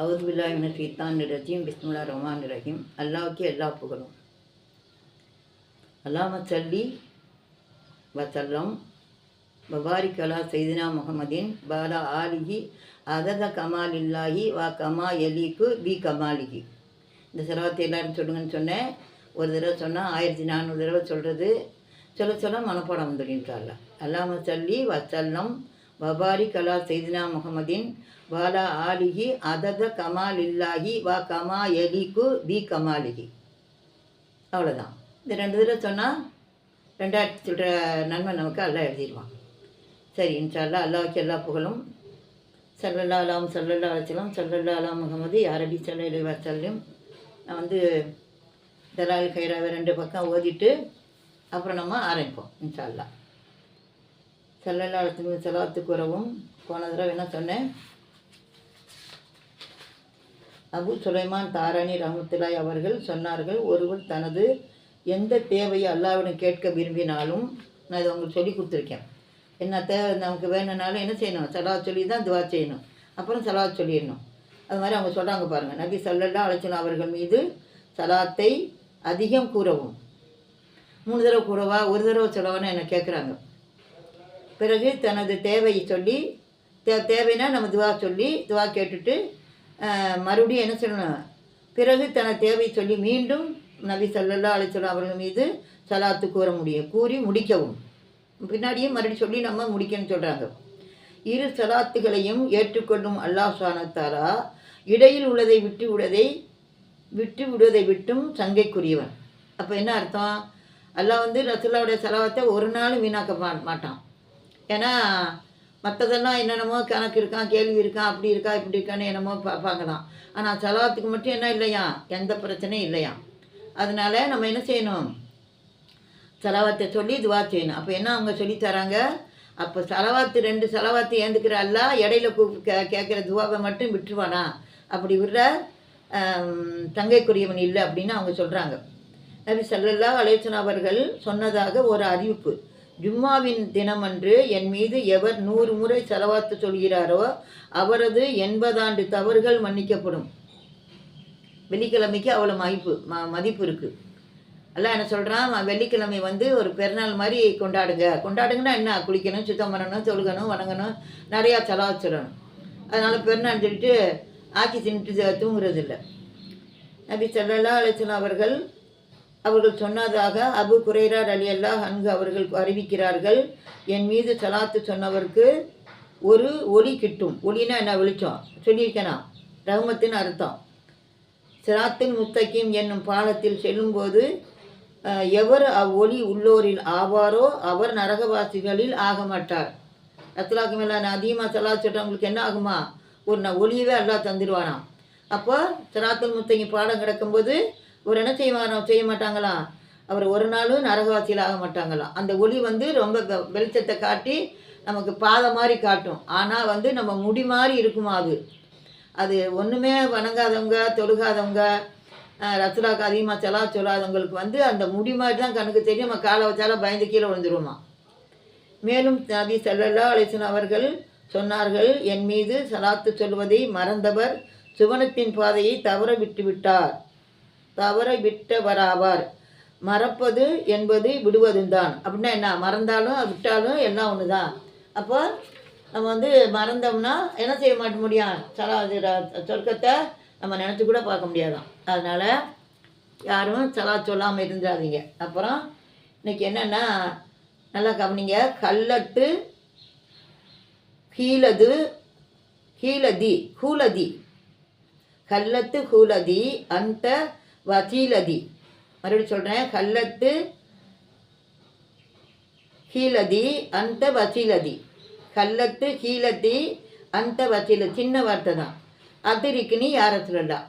அவுது பில்லாஹின சீத்தான் ரஜீம் பிஸ்முல்லா ரஹ்மான் ரஹீம் அல்லாவுக்கு எல்லா புகழும். அல்லாம சல்லி வசல்லம் பபாரிக் அலா சைதினா முகமதின் பாலா ஆலிஹி அதத கமாலில்லாஹி வா கமா எலிக்கு பி கமாலிகி இந்த செலவத்தை எல்லாரும் சொல்லுங்கன்னு சொன்னேன். ஒரு தடவை சொன்னால் ஆயிரத்தி நானூறு தடவை சொல்கிறது சொல்ல சொல்ல மனப்பாடம் வந்துடுன்றாள் அல்லாம சல்லி வசல்லம் வபாரி கலா செய்தினா முகமதின் வாலா ஆலிஹி அதத கமால் இல்லாஹி வா கமா எலிகு பி கமாலிஹி. அவ்வளோதான் இந்த ரெண்டு தடவை சொன்னால் ரெண்டாயிரத்தி சொல்கிற நன்மை நமக்கு எல்லாம் எழுதிடுவான் சரி இன்ஷால்லா அல்லாவுக்கு எல்லா புகழும். சல்லல்லா அலாம் சல்லல்லா அலச்சலம் சல்லல்லா அலாம் முகமது அரபி சல்லி வசல்லும் நான் வந்து தலால் கைராவை ரெண்டு பக்கம் ஓதிட்டு அப்புறம் நம்ம ஆரம்பிப்போம் இன்ஷால்லா சல்லல்லா அலத்துக்கு செலவத்துக்கு உறவும் போன தடவை என்ன சொன்னேன்? அபு சுலைமான் தாராணி ரஹமத்துலாய் அவர்கள் சொன்னார்கள் ஒருவர் தனது எந்த தேவையை அல்லாவிடம் கேட்க விரும்பினாலும் நான் இதை உங்களுக்கு சொல்லி கொடுத்துருக்கேன். என்ன தேவை நமக்கு வேணும்னாலும் என்ன செய்யணும்? சலா சொல்லி தான் துவா செய்யணும். அப்புறம் சலா சொல்லிடணும். அது மாதிரி அவங்க சொல்கிறாங்க பாருங்கள் நபி சல்லல்லா அழைச்சினா அவர்கள் மீது சலாத்தை அதிகம் கூறவும். மூணு தடவை கூறவா? ஒரு தடவை சொல்லவான்னு என்னை கேட்குறாங்க பிறகு தனது தேவையை சொல்லி தே தேவைன்னா நம்ம துவா சொல்லி துவா கேட்டுட்டு மறுபடியும் என்ன சொல்லணும்? பிறகு தனது தேவையை சொல்லி மீண்டும் நபி சல்லல்லா அலிஸ்லாம் அவர்கள் மீது சலாத்து கூற முடியும் கூறி முடிக்கவும். பின்னாடியும் மறுபடியும் சொல்லி நம்ம முடிக்கணும்னு சொல்கிறாங்க இரு சலாத்துகளையும் ஏற்றுக்கொள்ளும் அல்லாஹ் சுவானத்தாரா இடையில் உள்ளதை விட்டு விடுவதை விட்டு விடுவதை விட்டும் சங்கைக்குரியவன். அப்போ என்ன அர்த்தம்? அல்லாஹ் வந்து ரசுல்லாவுடைய செலவத்தை ஒரு நாளும் வீணாக்க மா மாட்டான். ஏன்னா மற்றதெல்லாம் என்னென்னமோ கணக்கு இருக்கான் கேள்வி இருக்கான் அப்படி இருக்கா இப்படி இருக்கான்னு என்னமோ பார்ப்பாங்கலாம் ஆனால் செலவாத்துக்கு மட்டும் என்ன இல்லையா? எந்த பிரச்சனையும் இல்லையா? அதனால் நம்ம என்ன செய்யணும்? செலவாத்தை சொல்லி துவா செய்யணும். அப்போ என்ன அவங்க சொல்லித்தராங்க அப்போ செலவாத்து ரெண்டு செலவாத்து ஏந்துக்கிற அல்லா இடையில கூ கே கேட்குற துவாவை மட்டும் விட்டுருவானா? அப்படி விடுற தங்கைக்குரியவன் இல்லை அப்படின்னு அவங்க சொல்கிறாங்க நபி சல்லல்லா அலேசன் அவர்கள் சொன்னதாக ஒரு அறிவிப்பு. ஜும்மாவின் தினமன்று என் மீது எவர் நூறு முறை செலவாத்து சொல்கிறாரோ அவரது எண்பதாண்டு தவறுகள் மன்னிக்கப்படும். வெள்ளிக்கிழமைக்கு அவ்வளோ மதிப்பு ம மதிப்பு இருக்குது எல்லாம் என்ன சொல்கிறான் வெள்ளிக்கிழமை வந்து ஒரு பெருநாள் மாதிரி கொண்டாடுங்க. கொண்டாடுங்கன்னா என்ன? குளிக்கணும் சுத்தம் பண்ணணும் தொழுகணும் வணங்கணும் நிறையா செலவு சொல்லணும். அதனால் பெருநாள் சொல்லிட்டு ஆக்கி தின்ட்டு தூங்குறது இல்லை நபி சல்லா அலிஸ்லாம் அவர்கள் அவர்கள் சொன்னதாக அபு குரேரார் அலி அல்லாஹ் அன்கு அவர்கள் அறிவிக்கிறார்கள் என் மீது சலாத்து சொன்னவருக்கு ஒரு ஒளி கிட்டும். ஒளினா என்ன வெளிச்சம்? சொல்லியிருக்கேனா? ரஹமத்தின் அர்த்தம். சிராத்தின் முஸ்தகீம் என்னும் பாலத்தில் செல்லும்போது எவர் அவ்வொளி உள்ளோரில் ஆவாரோ அவர் நரகவாசிகளில் ஆக மாட்டார். ரத்துலாக்கு மேலே அதிகமாக சலா சொல்கிறவங்களுக்கு என்ன ஆகுமா? ஒரு ந- ஒளியவே எல்லாம் தந்துடுவானாம் அப்போ சிராத்துல் முத்தகி பாடம் கிடக்கும்போது ஒரு என்ன செய்வாரோ செய்ய மாட்டாங்களாம் அவர் ஒரு நாளும் நரகவாசியில் ஆக மாட்டாங்களாம் அந்த ஒளி வந்து ரொம்ப வெளிச்சத்தை காட்டி நமக்கு பாதை மாதிரி காட்டும். ஆனால் வந்து நம்ம முடி மாதிரி இருக்குமா அது? அது ஒன்றுமே வணங்காதவங்க தொழுகாதவங்க அஹ், அதிகமாக செலா சொல்லாதவங்களுக்கு வந்து அந்த முடி மாதிரி தான் கணக்கு தெரியும். நம்ம காலை வச்சாலும் பயந்து கீழே விழுந்துருவோமா? மேலும் நபி செல்லல்லா அலைஹி அவர்கள் சொன்னார்கள் என் மீது சலாத்து சொல்வதை மறந்தவர் சுவனத்தின் பாதையை தவற விட்டு விட்டார் தவற விட்டவராவார். மறப்பது என்பது விடுவதுதான். அப்படின்னா என்ன? மறந்தாலும் விட்டாலும் எல்லாம் ஒன்று தான் அப்போ நம்ம வந்து மறந்தோம்னா என்ன செய்ய மாட்ட முடியும்? சலா சொர்க்கத்தை நம்ம நினச்சி கூட பார்க்க முடியாதான். அதனால் யாரும் சலா சொல்லாமல் இருந்துடாதீங்க அப்புறம் இன்னைக்கு என்னென்னா நல்லா கவனிங்க. கல்லட்டு கீழது கீழதி ஹூலதி கல்லத்து ஹூலதி அந்த வசீலதி மறுபடியும் சொல்கிறேன் கல்லத்து ஹீலதி அந்த வசீலதி கல்லத்து ஹீலதி அந்த வசீல சின்ன வார்த்தை தான். அதிரிக்கினி யாரை சொல்லலாம்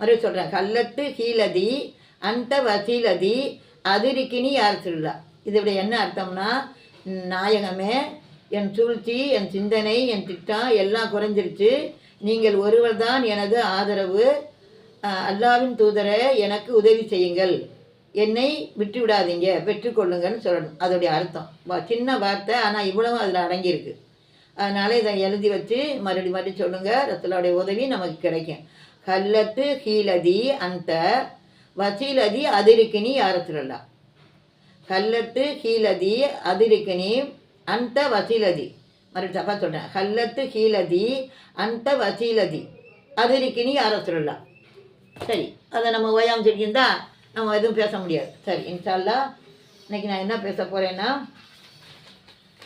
மறுபடியும் சொல்கிறேன் கல்லத்து ஹீலதி அந்த வசீலதி அதிரிக்கினி யார் சொல்லலாம் இதோடைய என்ன அர்த்தம்னா நாயகமே என் சூழ்ச்சி என் சிந்தனை என் திட்டம் எல்லாம் குறைஞ்சிருச்சு. நீங்கள் ஒருவர் தான் எனது ஆதரவு. அல்லாவின் தூதரை எனக்கு உதவி செய்யுங்கள். என்னை விட்டு விடாதீங்க பெற்றுக்கொள்ளுங்கன்னு சொல்லணும். அதோடைய அர்த்தம். சின்ன வார்த்தை ஆனால் இவ்வளவும் அதில் அடங்கியிருக்கு. அதனால் இதை எழுதி வச்சு மறுபடி மறுபடி சொல்லுங்கள் ரசலாவுடைய உதவி நமக்கு கிடைக்கும். கல்லத்து ஹீலதி அந்த வசீலதி அதிருக்கினி யாரத்துலல்லா கல்லத்து ஹீலதி அதிருக்கினி அந்த வசீலதி. மறுபடியும் தப்பா சொல்கிறேன் கல்லத்து ஹீலதி அந்த வசீலதி அதிருக்கினி யாரத்துலல்லா சரி அதை நம்ம ஓயாமல் சொல்லியிருந்தா நம்ம எதுவும் பேச முடியாது. சரி இன்ஷால்லா இன்னைக்கு நான் என்ன பேச போகிறேன்னா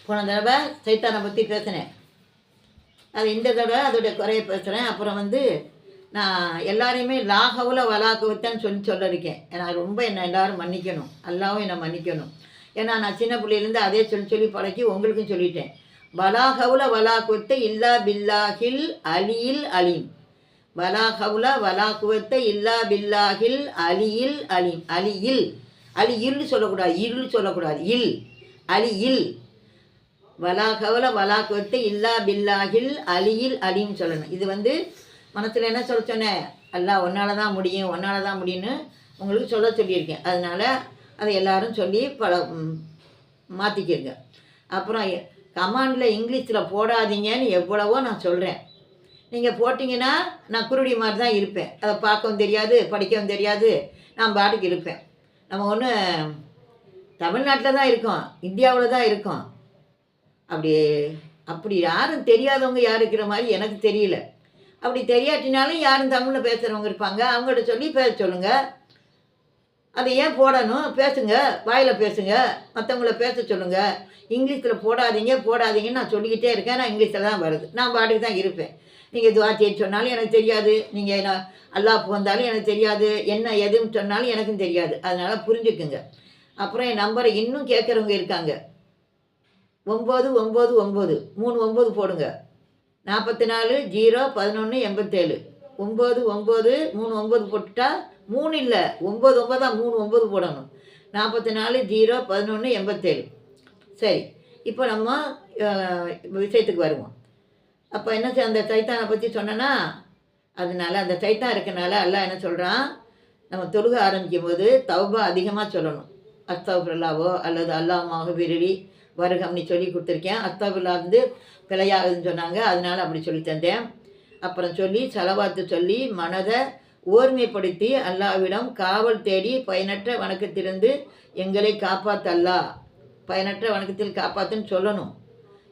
போன தடவை சைத்தானை பற்றி பேசினேன். அது இந்த தடவை அதோடைய குறைய பேசுகிறேன் அப்புறம் வந்து நான் எல்லாரையுமே லாகவுல வலாக்குவத்தன்னு சொல்லி சொல்ல இருக்கேன் ஏன்னா ரொம்ப என்னை எல்லாரும் மன்னிக்கணும். எல்லாவும் என்னை மன்னிக்கணும். ஏன்னா நான் சின்ன பிள்ளையிலேருந்து அதே சொல்லி சொல்லி பழக்கி உங்களுக்கும் சொல்லிட்டேன். வலாகவுல வலாக்குவத்தை இல்லா பில்லாஹில் அலியில் அலீம். வலாகவுல வலாக்குவத்த இல்லா பில்லாஹில் அலியில் அலி அலியில். அலியில் சொல்லக்கூடாது இல் சொல்லக்கூடாது இல். வலாகவுல வலா குவத்தை இல்லா பில்லாஹில் அலியில் அலின்னு சொல்லணும். இது வந்து மனசில் என்ன சொல்ல சொன்னேன் அல்லா ஒன்னால தான் முடியும் ஒன்னால தான் முடியும்னு உங்களுக்கு சொல்ல சொல்லியிருக்கேன். அதனால் அதை எல்லாரும் சொல்லி பல மாற்றிக்கிருங்க அப்புறம் கமாண்டில் இங்கிலீஷில் போடாதீங்கன்னு எவ்வளவோ நான் சொல்கிறேன் நீங்கள் போட்டிங்கன்னா நான் குருடி மாதிரி தான் இருப்பேன். அதை பார்க்கவும் தெரியாது படிக்கவும் தெரியாது. நான் பாட்டுக்கு இருப்பேன். நம்ம ஒன்று தமிழ்நாட்டில் தான் இருக்கோம் இந்தியாவில் தான் இருக்கோம். அப்படி அப்படி யாரும் தெரியாதவங்க யார் இருக்கிற மாதிரி எனக்கு தெரியல. அப்படி தெரியாட்டினாலும் யாரும் தமிழில் பேசுகிறவங்க இருப்பாங்க. அவங்கள்ட்ட சொல்லி பேச சொல்லுங்கள் அதை ஏன் போடணும்? பேசுங்க. வாயில் பேசுங்க. மற்றவங்கள பேச சொல்லுங்கள் இங்கிலீஷில் போடாதீங்க போடாதீங்கன்னு நான் சொல்லிக்கிட்டே இருக்கேன். நான் இங்கிலீஷில் தான் வருது. நான் பாட்டுக்கு தான் இருப்பேன். நீங்கள் துவா செய்ய சொன்னாலும் எனக்கு தெரியாது. நீங்கள் என்ன அல்லா வந்தாலும் எனக்கு தெரியாது. என்ன எதுன்னு சொன்னாலும் எனக்கும் தெரியாது. அதனால் புரிஞ்சுக்குங்க. அப்புறம் என் நம்பரை இன்னும் கேட்குறவங்க இருக்காங்க. ஒம்பது ஒம்பது ஒம்பது மூணு ஒம்பது போடுங்க. நாற்பத்தி நாலு ஜீரோ பதினொன்று எண்பத்தேழு. ஒம்பது ஒம்பது மூணு ஒம்பது போட்டுட்டா மூணு இல்லை. ஒம்பது ஒம்பதா மூணு ஒம்பது போடணும். நாற்பத்தி நாலு ஜீரோ பதினொன்று எண்பத்தேழு. சரி. இப்போ நம்ம விஷயத்துக்கு வருவோம். அப்போ என்ன அந்த சைத்தானை பற்றி சொன்னேன்னா அதனால அந்த சைத்தான் இருக்கனால அல்லாஹ் என்ன சொல்கிறான் நம்ம தொழுக ஆரம்பிக்கும் போது தௌபா அதிகமாக சொல்லணும். அஸ்தகுல்லாவோ அல்லது அல்லாஹ் விரடி வருகம்னு சொல்லி கொடுத்துருக்கேன். அஸ்தகுல்லா வந்து பிழையாகுதுன்னு சொன்னாங்க. அதனால அப்படி சொல்லி தந்தேன். அப்புறம் சொல்லி செலவாத்து சொல்லி மனதை ஓர்மைப்படுத்தி அல்லாவிடம் காவல் தேடி பயனற்ற வணக்கத்திலிருந்து எங்களை காப்பாத்தல்லா பயனற்ற வணக்கத்தில் காப்பாத்துன்னு சொல்லணும்.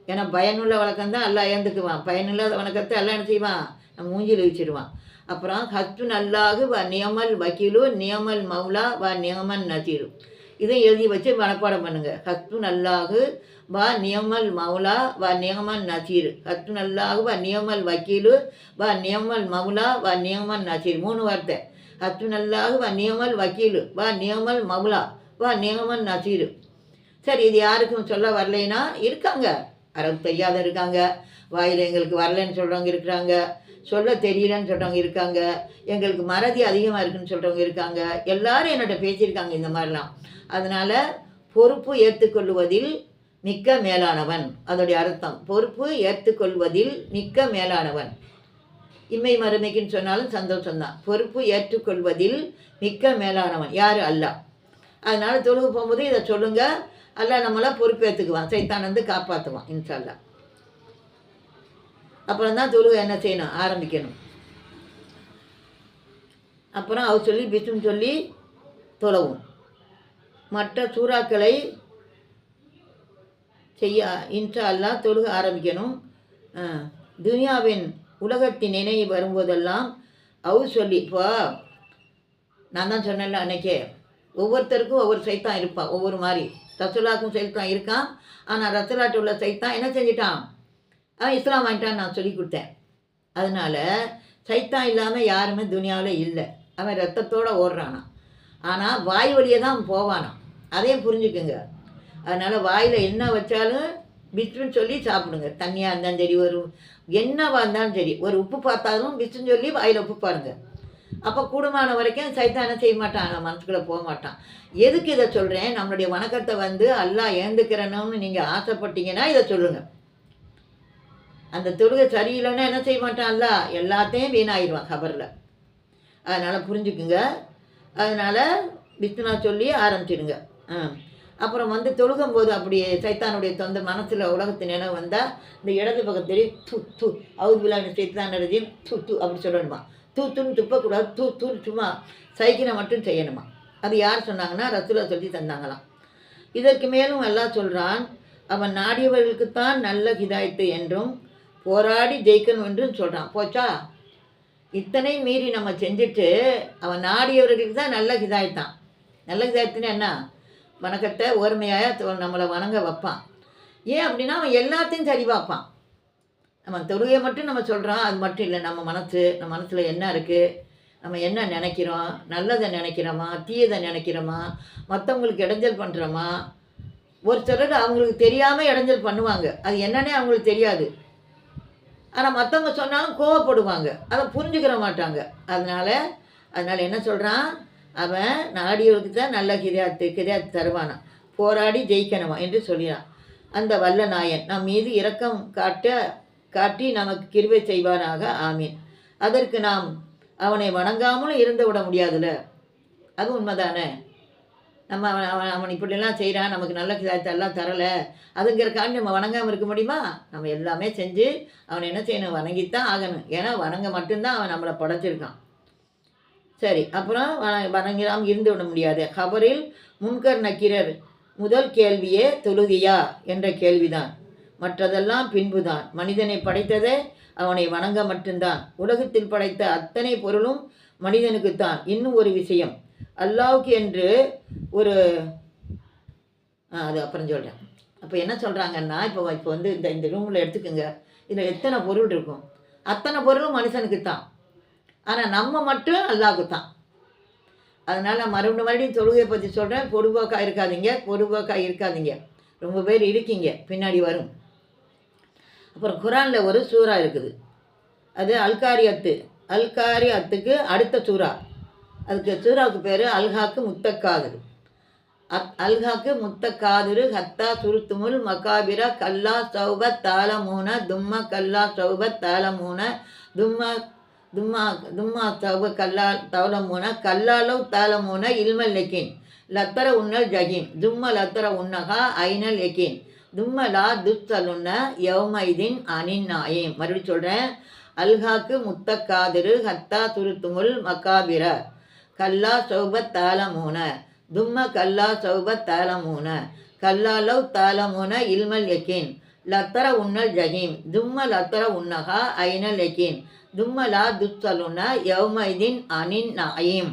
ஏன்னா பயனுள்ள வழக்கம் தான் எல்லாம் ஏந்துக்குவான் பயனில்லாத வணக்கத்தை எல்லாம் என்ன செய்வான் நம்ம மூஞ்சியில் வச்சிருவான் அப்புறம் ஹத்து நல்லாகு வ நியமல் வக்கீலு நியமல் மௌலா வ நியமன் நசீரு இதை எழுதி வச்சு மனப்பாடம் பண்ணுங்க ஹத்து நல்லாகு வ நியமல் மௌலா வ நியமன் நசீர் ஹத்து நல்லாகு வ நியமல் வக்கீலு வ நியமல் மௌலா வ நியமன் நசீர் மூணு வார்த்தை ஹத்து நல்லாகு வ நியமல் வக்கீலு வ நியமல் மௌலா வ நியமன் நசீர் சரி இது யாருக்கும் சொல்ல வரலைன்னா இருக்காங்க அரபு தெரியாத இருக்காங்க. வாயில் எங்களுக்கு வரலைன்னு சொல்கிறவங்க இருக்கிறாங்க. சொல்ல தெரியலன்னு சொல்கிறவங்க இருக்காங்க. எங்களுக்கு மறதி அதிகமாக இருக்குன்னு சொல்கிறவங்க இருக்காங்க. எல்லாரும் என்னோட பேசியிருக்காங்க இந்த மாதிரிலாம். அதனால் பொறுப்பு ஏற்றுக்கொள்வதில் மிக்க மேலானவன். அதோடைய அர்த்தம். பொறுப்பு ஏற்றுக்கொள்வதில் மிக்க மேலானவன். இம்மை மறுமைக்குன்னு சொன்னாலும் சந்தோஷம்தான். பொறுப்பு ஏற்றுக்கொள்வதில் மிக்க மேலானவன். யார்? அல்ல. அதனால் தொழுகு போகும்போது இதை சொல்லுங்கள் அல்ல நம்மளை பொறுப்பேற்றுக்குவான் சைத்தான் வந்து காப்பாற்றுவான் இன்ஷால்லா அப்புறம் தான் தொழுகை என்ன செய்யணும் ஆரம்பிக்கணும். அப்புறம் அவர் சொல்லி பிஸ்ம் சொல்லி தொழவும். மற்ற சூறாக்களை செய்ய இன்ஷா தொழுக ஆரம்பிக்கணும். துனியாவின் உலகத்தின் நினைவு வரும்போதெல்லாம் அவர் சொல்லி இப்போ நான் தான் சொன்னேன்ல அன்னைக்கே ஒவ்வொருத்தருக்கும் ஒவ்வொரு சைத்தான் இருப்பான் ஒவ்வொரு மாதிரி. ரசுலாக்கும் சைத்தான் இருக்கான். ஆனால் ரசுலாட்டு உள்ள சைத்தான் என்ன செஞ்சிட்டான்? அவன் இஸ்லாம் வாங்கிட்டான்னு நான் சொல்லி கொடுத்தேன். அதனால் சைத்தான் இல்லாமல் யாருமே துனியாவில் இல்லை. அவன் ரத்தத்தோடு ஓடுறானா. ஆனால் வாய் வழியே தான் போவானான் அதையும் புரிஞ்சுக்குங்க. அதனால் வாயில் என்ன வச்சாலும் பிஸ்மின்னு சொல்லி சாப்பிடுங்க. தண்ணியாக இருந்தாலும் சரி ஒரு என்னவாக இருந்தாலும் சரி. ஒரு உப்பு பார்த்தாலும் பிஸ்ன்னு சொல்லி வாயில் உப்பு பாருங்கள் அப்போ கூடுமான வரைக்கும் சைத்தான் என்ன செய்ய மாட்டான் மனசுக்குள்ளே போக மாட்டான். எதுக்கு இதை சொல்கிறேன் நம்மளுடைய வணக்கத்தை வந்து அல்லா ஏந்துக்கிறணும்னு நீங்கள் ஆசைப்பட்டீங்கன்னா இதை சொல்லுங்கள் அந்த தொழுகை சரியில்லைன்னா என்ன செய்ய மாட்டான் அல்லாஹ்? எல்லாத்தையும் வீணாயிடுவான் கபரில். அதனால் புரிஞ்சுக்குங்க. அதனால் விஷ்ணுனா சொல்லி ஆரம்பிச்சிடுங்க. ஆ அப்புறம் வந்து தொழுகும்போது அப்படி சைத்தானுடைய தொந்த மனசில் உலகத்து நினைவு வந்தால் இந்த இடது பக்கத்துலேயே து து அவுது விழாண்டு சைத்தான் ரஜீம் து து அப்படி சொல்லணுமா? தூத்துன்னு துப்பக்கூடாது தூ தூன்னு சும்மா சைக்கினை மட்டும் செய்யணுமா? அது யார் சொன்னாங்கன்னா ரத்துல சொல்லி தந்தாங்களாம். இதற்கு மேலும் எல்லாம் சொல்கிறான் அவன் நாடியவர்களுக்குத்தான் நல்ல ஹிதாயத்து என்றும் போராடி ஜெயிக்கணும் என்றும் சொல்கிறான் போச்சா? இத்தனை மீறி நம்ம செஞ்சுட்டு அவன் நாடியவர்களுக்கு தான் நல்ல ஹிதாயத்தான். நல்ல ஹிதாயத்துன்னு என்ன? வணக்கத்தை ஓர்மையாக நம்மளை வணங்க வைப்பான். ஏன் அப்படின்னா அவன் எல்லாத்தையும் சரி பார்ப்பான். நம்ம தொழுகையை மட்டும் நம்ம சொல்கிறோம் அது மட்டும் இல்லை. நம்ம மனசு நம்ம மனசில் என்ன இருக்குது நம்ம என்ன நினைக்கிறோம்? நல்லதை நினைக்கிறோமா? தீயதை நினைக்கிறோமா? மற்றவங்களுக்கு இடைஞ்சல் பண்ணுறோமா ஒரு சிலர் அவங்களுக்கு தெரியாமல் இடைஞ்சல் பண்ணுவாங்க. அது என்னன்னே அவங்களுக்கு தெரியாது. ஆனால் மற்றவங்க சொன்னாலும் கோவப்படுவாங்க. அதை புரிஞ்சுக்கிற மாட்டாங்க. அதனால் அதனால் என்ன சொல்கிறான் அவன் நாடியவருக்கு தான் நல்ல கிரியாத்து கிரியாத்து தருவானான் போராடி ஜெயிக்கணுமா? என்று சொல்லினான் அந்த வல்ல நாயன் நம் மீது இரக்கம் காட்ட காட்டி நமக்கு கிருவை செய்வானாக. ஆமீன். அதற்கு நாம் அவனை வணங்காமலும் இருந்து விட முடியாதுல்ல? அது உண்மைதானே? நம்ம அவன் அவன் அவன் இப்படிலாம் செய்கிறான் நமக்கு நல்ல எல்லாம் தரலை அதுங்கிறக்காண்டி நம்ம வணங்காமல் இருக்க முடியுமா? நம்ம எல்லாமே செஞ்சு அவனை என்ன செய்யணும்? வணங்கித்தான் ஆகணும். ஏன்னா வணங்க மட்டும்தான் அவன் நம்மளை படைச்சிருக்கான். சரி அப்புறம் வண வணங்காமல் இருந்து விட முடியாது. ஹபரில் முன்கர் நக்கீரர் முதல் கேள்வியே தொழுதியா என்ற கேள்விதான். மற்றதெல்லாம் பின்புதான். மனிதனை படைத்ததே அவனை வணங்க மட்டும்தான். உலகத்தில் படைத்த அத்தனை பொருளும் மனிதனுக்குத்தான். இன்னும் ஒரு விஷயம். அல்லாவுக்கு என்று ஒரு அது அப்புறம் சொல்கிறேன் அப்போ என்ன சொல்கிறாங்கன்னா இப்போ இப்போ வந்து இந்த இந்த ரூமில் எடுத்துக்கோங்க. இதில் எத்தனை பொருள் இருக்கும்? அத்தனை பொருளும் மனுஷனுக்கு தான் ஆனால் நம்ம மட்டும் அல்லாவுக்கு தான் அதனால் மறுபடியும் மறுபடியும் தொழுகையை பற்றி சொல்கிறேன் பொடுபோக்காக இருக்காதீங்க. பொடுபோக்காக இருக்காதீங்க. ரொம்ப பேர் இருக்கீங்க. பின்னாடி வரும். அப்புறம் குரானில் ஒரு சூறா இருக்குது. அது அல்காரி அத்து. அல்காரி அத்துக்கு அடுத்த சூறா. அதுக்கு சூறாவுக்கு பேர் அல்ஹாக்கு முத்தக்காதுரு. அத் அல்ஹாக்கு முத்தக்காதுரு ஹத்தா சுருத்துமுல் மகாபிர கல்லா சௌப தாளமூன தும்ம கல்லா சௌப தாலமூன தும்ம தும்மா தும்மா சௌப கல்லா தவளமூன கல்லாலவ் தாலமூன இல்மல் லெக்கின் லத்தர உன்னல் ஜஹீம். தும்ம லத்தர உன்னகா ஐனல் எக்கின் தும்மலா லா துஸ்தலுன்ன யௌமைதின் அனின் மறுபடியும் சொல்கிறேன் அல்ஹாக்கு முத்தக்காதிரு ஹத்தா துருத்துமுல் மகாபிர. கல்லா சௌபத் தாலமூன தும்ம கல்லா சௌபத் தாலமூன கல்லாலவ் தாலமூன இல்மல் யக்கீன் லத்தர உன்னல் ஜஹீம். தும்ம லத்தர உன்னகா ஐனல் யக்கீன் தும்மலா துத்தலுன துஸ்தலுன்ன யௌமைதின் அனின் நாயிம்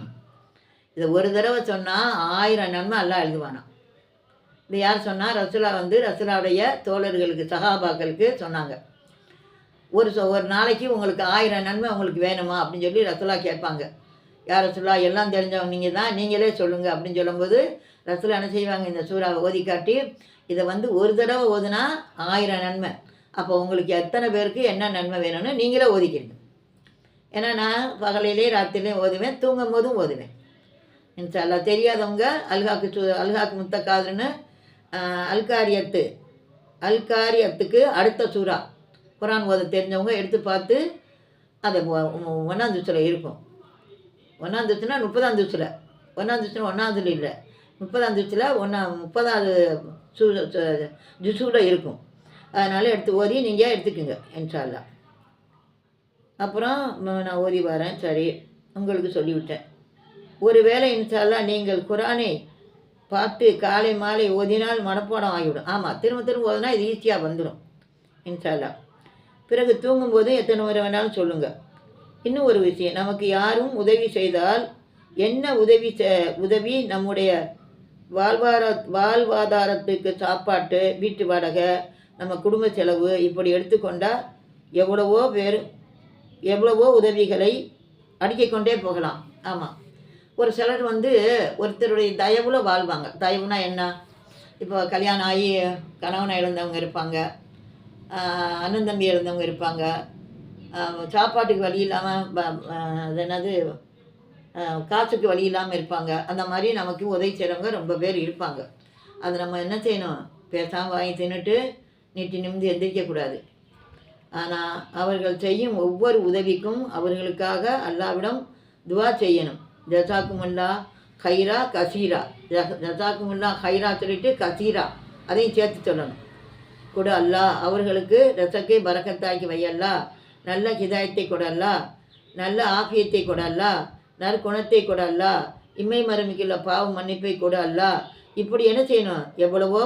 இதை ஒரு தடவை சொன்னால் ஆயிரம் நன்மை எல்லாம் எழுதுவானா இது யார் சொன்னால் ரசுலா வந்து ரசுலாவுடைய தோழர்களுக்கு சகாபாக்களுக்கு சொன்னாங்க. ஒரு ஒரு நாளைக்கு உங்களுக்கு ஆயிரம் நன்மை உங்களுக்கு வேணுமா அப்படின்னு சொல்லி ரசுலா கேட்பாங்க. யார் ரசுலா எல்லாம் தெரிஞ்சவங்க நீங்கள் தான் நீங்களே சொல்லுங்கள் அப்படின்னு சொல்லும்போது ரசுலா என்ன செய்வாங்க இந்த சூறாவை ஓதி காட்டி இதை வந்து ஒரு தடவை ஓதுனா ஆயிரம் நன்மை. அப்போ உங்களுக்கு எத்தனை பேருக்கு என்ன நன்மை வேணும்னு நீங்களே ஓதிக்கிறீங்க ஏன்னா நான் பகலிலே ராத்திரிலையும் ஓதுவேன் தூங்கும் போதும் ஓதுவேன். இன்ஷால்லா தெரியாதவங்க அல்காக்கு சு அல்காக்கு முத்தக்காதுன்னு அல்காரியத்து. அல்காரியத்துக்கு அடுத்த சூறா. குரான் ஓத தெரிஞ்சவங்க எடுத்து பார்த்து அதை ஒன்றாம் தூசில் இருக்கும். ஒன்றாம் தூசினா முப்பதாம் தூசில் ஒன்றாம் தூசினா ஒன்றாவதுல இல்லை. முப்பதாம் தூசில் ஒன்றா முப்பதாவது சூ ஜுசூவில் இருக்கும். அதனால் எடுத்து ஓதி நீங்கள் எடுத்துக்கோங்க இன்ஷால்லா அப்புறம் நான் ஓதி வரேன் சரி. உங்களுக்கு சொல்லிவிட்டேன். ஒருவேளை இன்ஷால்லா நீங்கள் குரானை பார்த்து காலை மாலை ஓதினால் மனப்பாடம் ஆகிவிடும். ஆமாம் திரும்ப திரும்ப ஓதுனா இது ஈஸியாக வந்துடும் இன்ஷால்லா பிறகு தூங்கும்போது எத்தனை முறை வேணாலும் சொல்லுங்கள் இன்னும் ஒரு விஷயம் நமக்கு யாரும் உதவி செய்தால் என்ன உதவி செ- உதவி? நம்முடைய வாழ்வார வாழ்வாதாரத்துக்கு சாப்பாட்டு வீட்டு வாடகை நம்ம குடும்ப செலவு இப்படி எடுத்துக்கொண்டால் எவ்வளவோ பேர் எவ்வளவோ உதவிகளை அடுக்கிக்கொண்டே போகலாம். ஆமாம் ஒரு சிலர் வந்து ஒருத்தருடைய தயவுல வாழ்வாங்க. தயவுனா என்ன? இப்போ கல்யாணம் ஆகி கணவனை இழந்தவங்க இருப்பாங்க. அண்ணன் தம்பி இழந்தவங்க இருப்பாங்க. சாப்பாட்டுக்கு வழி இல்லாமல் அது என்னது? காற்றுக்கு காசுக்கு வழி இல்லாமல் இருப்பாங்க. அந்த மாதிரி நமக்கு உதவி செய்கிறவங்க ரொம்ப பேர் இருப்பாங்க. அது நம்ம என்ன செய்யணும்? பேசாமல் வாங்கி தின்னுட்டு நீட்டி நிமிந்து எந்திரிக்கக்கூடாது ஆனால் அவர்கள் செய்யும் ஒவ்வொரு உதவிக்கும் அவர்களுக்காக அல்லாவிடம் துவா செய்யணும். ஜசாக்குமுல்லா ஹைரா கசீரா. ஜசாக்குமுல்லா ஹைரா சொல்லிட்டு கசீரா. அதையும் சேர்த்து சொல்லணும். கொடு அல்லா அவர்களுக்கு ரசக்கை பறக்கத்தாக்கி வையல்லா நல்ல ஹிதாயத்தை கொடல்லா நல்ல ஆபியத்தை கொடல்லா நற்குணத்தை கொடல்லா இம்மை மரமிக்குள்ள பாவம் மன்னிப்பை கொடு அல்லா. இப்படி என்ன செய்யணும்? எவ்வளவோ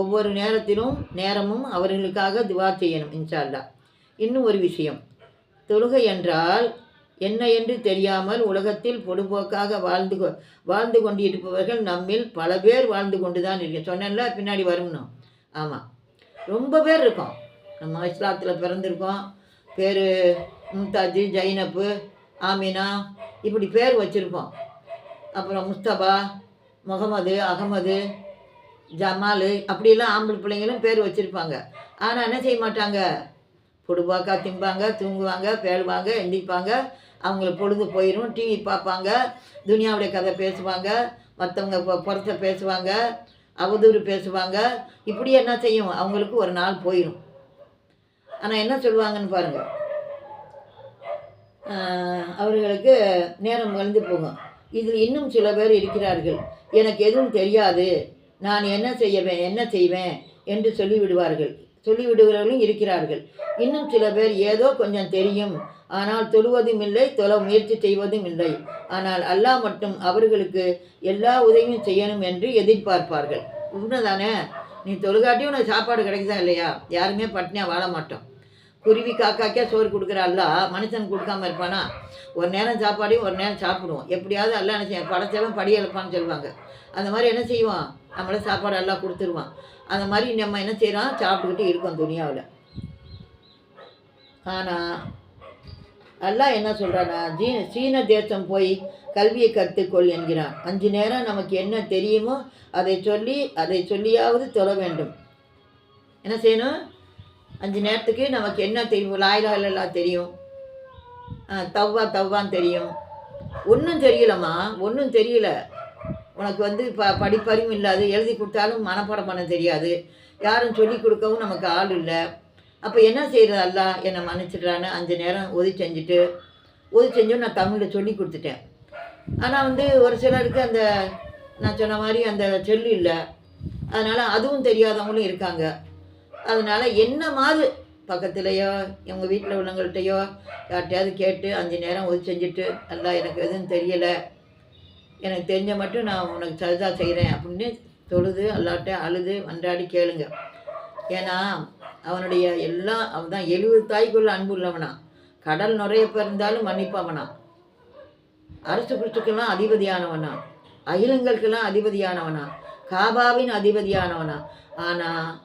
ஒவ்வொரு நேரத்திலும் நேரமும் அவர்களுக்காக துவா செய்யணும் இன்ஷால்லா இன்னும் ஒரு விஷயம். தொழுகை என்றால் என்ன என்று தெரியாமல் உலகத்தில் பொடுபோக்காக வாழ்ந்து கொ- வாழ்ந்து கொண்டிருப்பவர்கள் நம்மில் பல பேர் வாழ்ந்து கொண்டு தான் இருக்கு சொன்னேன்ல பின்னாடி வரணும் ஆமாம் ரொம்ப பேர் இருக்கோம். நம்ம இஸ்லாத்தில் பிறந்திருக்கோம். பேர் மும்தாஜி ஜைனப்பு ஆமினா இப்படி பேர் வச்சுருப்போம். அப்புறம் முஸ்தபா முகமது அகமது ஜமாலு அப்படியெல்லாம் ஆம்பளை பிள்ளைங்களும் பேர் வச்சுருப்பாங்க. ஆனால் என்ன செய்ய மாட்டாங்க? பொடுபாக்கா திம்பாங்க தூங்குவாங்க பேழுவாங்க எந்திப்பாங்க அவங்களுக்கு பொழுது போயிடும் டிவி பார்ப்பாங்க. துனியாவுடைய கதை பேசுவாங்க. மற்றவங்க புறத்தை பேசுவாங்க. அவதூறு பேசுவாங்க. இப்படி என்ன செய்யும்? அவங்களுக்கு ஒரு நாள் போயிடும் ஆனால் என்ன சொல்லுவாங்கன்னு பாருங்கள் அவர்களுக்கு நேரம் கழிந்து போகும். இதில் இன்னும் சில பேர் இருக்கிறார்கள். எனக்கு எதுவும் தெரியாது. நான் என்ன செய்வேன்? என்ன செய்வேன்? என்று சொல்லிவிடுவார்கள். சொல்லிவிடுகிறவர்களும் இருக்கிறார்கள். இன்னும் சில பேர் ஏதோ கொஞ்சம் தெரியும். ஆனால் தொழுவதும் இல்லை தொல முயற்சி செய்வதும் இல்லை. ஆனால் அல்லாஹ் மட்டும் அவர்களுக்கு எல்லா உதவியும் செய்யணும் என்று எதிர்பார்ப்பார்கள். உண்மைதானே? நீ தொழுகாட்டியும் உனக்கு சாப்பாடு கிடைக்குதா இல்லையா? யாருமே பட்னியாக வாழ மாட்டோம். குருவி காக்காக்கே சோறு கொடுக்குற அல்லா மனுஷன் கொடுக்காம இருப்பானா? ஒரு நேரம் சாப்பாடையும் ஒரு நேரம் சாப்பிடுவோம். எப்படியாவது அல்லா என்ன செய்ய படைச்சவன் படி எழுப்பான்னு சொல்லுவாங்க. அந்த மாதிரி என்ன செய்வான்? நம்மளை சாப்பாடு எல்லாம் கொடுத்துருவான். அந்த மாதிரி நம்ம என்ன செய்கிறோம் சாப்பிட்டுக்கிட்டு இருக்கோம் துனியாவில். ஆனால் எல்லாம் என்ன சொல்கிறானா ஜீ சீன தேசம் போய் கல்வியை கற்றுக்கொள் என்கிறான். அஞ்சு நேரம் நமக்கு என்ன தெரியுமோ அதை சொல்லி அதை சொல்லியாவது சொல்ல வேண்டும். என்ன செய்யணும்? அஞ்சு நேரத்துக்கு நமக்கு என்ன தெரியும் லாயிலா இல்லல்லா தெரியும். ஆ, தவ்வா தவ்வான்னு தெரியும். ஒன்றும் தெரியலம்மா ஒன்றும் தெரியல. உனக்கு வந்து ப படிப்பறிவும் இல்லாது எழுதி கொடுத்தாலும் மனப்பாடம் பண்ண தெரியாது. யாரும் சொல்லி கொடுக்கவும் நமக்கு ஆள் இல்லை. அப்போ என்ன செய்கிறது அல்லா? என்னை மன்னிச்சிடுறான்னு அஞ்சு நேரம் உதவி செஞ்சுட்டு உதவி செஞ்சும் நான் தமிழில் சொல்லி கொடுத்துட்டேன். ஆனால் வந்து ஒரு சிலருக்கு அந்த நான் சொன்ன மாதிரி அந்த செல்லு இல்லை. அதனால் அதுவும் தெரியாதவங்களும் இருக்காங்க. அதனால் என்ன மாதிரி பக்கத்துலேயோ எங்கள் வீட்டில் உள்ளவங்கள்ட்டையோ யார்கிட்டயாவது கேட்டு அஞ்சு நேரம் உதவி செஞ்சுட்டு நல்லா எனக்கு எதுவும் தெரியலை. எனக்கு தெரிஞ்ச மட்டும் நான் உனக்கு சஜா செய்கிறேன் அப்படின்னு தொழுது அல்லாட்ட அழுது மன்றாடி கேளுங்க. ஏன்னா அவனுடைய எல்லா அவன் தான் எழுபது தாய்க்குள்ள அன்பு உள்ளவனா. கடல் நுறைய பிறந்தாலும் மன்னிப்பவனா. அரசு குருத்துக்கெல்லாம் அதிபதியானவனா. அகிலங்களுக்கெல்லாம் அதிபதியானவனா. காபாவின் அதிபதியானவனா. ஆனால்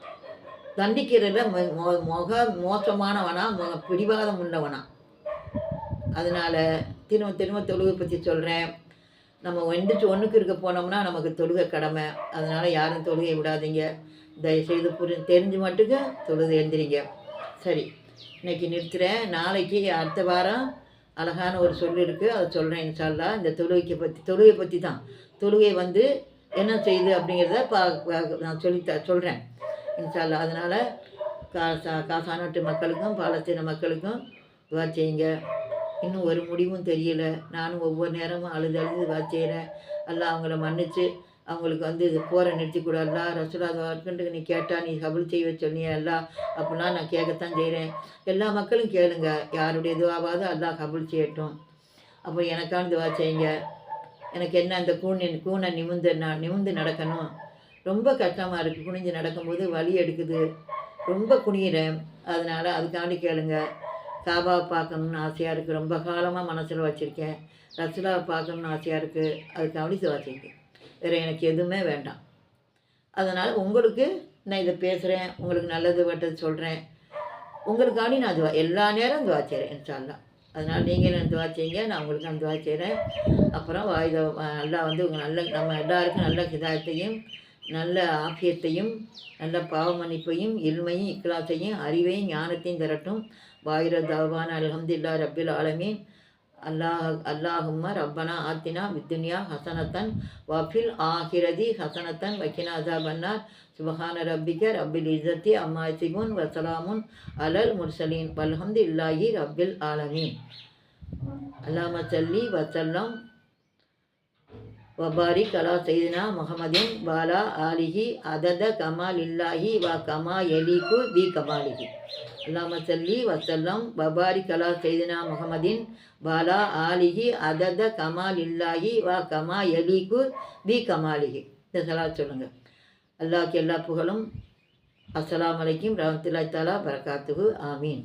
தண்டிக்கிறதுல மொ- முக மோசமானவனா முக பிடிவாதம் உள்ளவனா. அதனால் திரும்ப திரும்ப தொழுகை பற்றி சொல்கிறேன் நம்ம எந்திரிச்சு ஒன்றுக்கு இருக்க போனோம்னா நமக்கு தொழுகை கடமை. அதனால் யாரும் தொழுகை விடாதீங்க. தயவுசெய்து புரி தெரிஞ்சு மட்டுக்கு தொழுது எழுந்திரிங்க. சரி இன்றைக்கி நிறுத்துகிறேன் நாளைக்கு அடுத்த வாரம் அழகான ஒரு சொல் இருக்குது அதை சொல்கிறேன் இன்ஷால்லா இந்த தொழுகைக்கு பற்றி தொழுகை பற்றி தான் தொழுகை வந்து என்ன செய்யுது அப்படிங்கிறத பா நான் சொல்லி த சொல்கிறேன் இன்ஷால்லா அதனால் காசா காசாநாட்டு மக்களுக்கும் பாலஸ்தீன மக்களுக்கும் துவா செய்யுங்க. இன்னும் ஒரு முடிவும் தெரியல. நானும் ஒவ்வொரு நேரமும் அழுது அழுது துவா செய்கிறேன் எல்லாம் அவங்கள மன்னிச்சு அவங்களுக்கு வந்து இது போரை நிறுத்தி கூட. அல்லா ரசூலாதுக்கு நீ கேட்டா நீ கபுல் செய்ய சொன்னிய அல்லா அப்படிலாம் நான் கேட்கத்தான் செய்கிறேன் எல்லா மக்களும் கேளுங்க. யாருடைய இதுவாவது எல்லாம் கபல் செய்யட்டும். அப்போ எனக்கான துவா செய்யுங்க. எனக்கு என்ன அந்த கூணி கூனை நிமிந்து நான் நிமிந்து நடக்கணும். ரொம்ப கஷ்டமாக இருக்குது குனிஞ்சு நடக்கும்போது வலி எடுக்குது. ரொம்ப குனிகிறேன் அதனால் அதுக்காண்டி கேளுங்கள் காபாவை பார்க்கணுன்னு ஆசையாக இருக்குது ரொம்ப காலமாக மனசில் வச்சுருக்கேன். ரசுலாவை பார்க்கணுன்னு ஆசையாக இருக்குது அதுக்காண்டி கவனித்து செய்யுங்க வேறு எனக்கு எதுவுமே வேண்டாம். அதனால் உங்களுக்கு நான் இதை பேசுகிறேன் உங்களுக்கு நல்லது வட்டது சொல்கிறேன் உங்களுக்காண்டி நான் துவா எல்லா நேரம் துவா செய்கிறேன் இன்ஷால்லா அதனால் நீங்கள் எனக்கு துவா செய்யுங்க. நான் உங்களுக்கு நான் துவா செய்கிறேன் அப்புறம் இதை நல்லா வந்து உங்கள் நல்ல நம்ம எல்லாருக்கும் நல்ல ஹிதாயத்தையும் நல்ல ஆபியத்தையும் நல்ல பாவமன்னிப்பையும் இல்மையும் இக்கலாத்தையும் அறிவையும் ஞானத்தையும் தரட்டும். வாயிர தவான அல்ஹம்துல்லா ரப்பில் ஆலமீன். அல்லாஹ் அல்லாஹும்ம ரப்பனா ஆத்தினா வித்துனியா ஹசனத்தன் வஃபில் ஆஹிரதி ஹசனத்தன் வக்கினாதா பன்னார் சுபஹான ரப்பிக ரப்பில் இசத்தி அம்மா சிபுன் வசலாமுன் அலல் முர்சலீன். வல்ஹம்து இல்லாஹி ரப்பில் ஆலமீன். அல்லாம சல்லி வசல்லம் வபாரி கலா சைதினா முகமதின் பாலா ஆலிஹி அதத கமால் இல்லாஹி வா கமா எலிகு பி கமாலிஹி. அல்லாம சல்லி வசல்லம் வபாரி கலா சைதினா முகமதின் பாலா ஆலிஹி அதத கமால் இல்லாஹி வா கமா எலிகு பி கமாலிஹி. இந்த சலா சொல்லுங்கள் அல்லாஹ்க்கு எல்லா புகழும் அஸ்லாம் வலைக்கும் ரஹமத்துல்லாஹி தாலா பரகாத்துகு ஆமீன்.